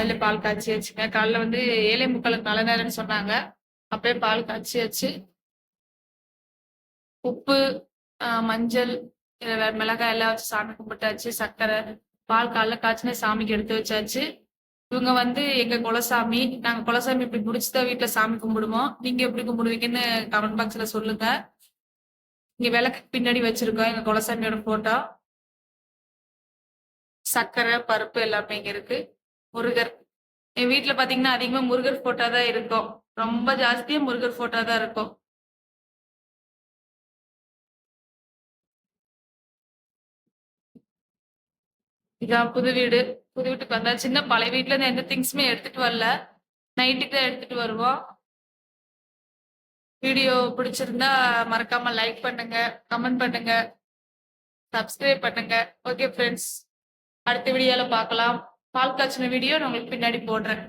காலையில பால் காய்ச்சி வச்சுங்க. காலைல வந்து ஏழை முக்காலுக்கு நல்ல நேரம்னு சொன்னாங்க. அப்பயே பால் காய்ச்சி வச்சு உப்பு மஞ்சள் மிளகாய் எல்லாம் வச்சு சாமி கும்பிட்டாச்சு. சர்க்கரை பால் காலைல காய்ச்சினே சாமிக்கு எடுத்து வச்சாச்சு. இவங்க வந்து எங்க குலசாமி நாங்க குலசாமி இப்படி முடிச்சுதான் வீட்டுல சாமி கும்பிடுவோம். நீங்க எப்படி கும்பிடுவீங்கன்னு கமெண்ட் பாக்ஸ்ல சொல்லுங்க. இங்க விளக்கு பின்னாடி வச்சிருக்கோம் எங்க குலசாமியோட போட்டோ சர்க்கரை பருப்பு எல்லாமே இங்க இருக்கு. முருகர். என் வீட்டுல பாத்தீங்கன்னா அதிகமா முருகர் போட்டோ தான் இருக்கும். ரொம்ப ஜாஸ்தியா முருகர் போட்டோ தான் இருக்கும். இதான் புது வீடு. புது வீட்டுக்கு வந்தா சின்ன பழைய வீட்ல இருந்து எந்த திங்ஸுமே எடுத்துட்டு வரல. நைட்டுக்கு தான் எடுத்துட்டு வருவோம். வீடியோ பிடிச்சிருந்தா மறக்காம லைக் பண்ணுங்க கமெண்ட் பண்ணுங்க சப்ஸ்கிரைப் பண்ணுங்க. ஓகே ஃப்ரெண்ட்ஸ் அடுத்த வீடியோல பார்க்கலாம். பால் காய்ச்சின வீடியோ நான் உங்களுக்கு பின்னாடி போடுறேன்.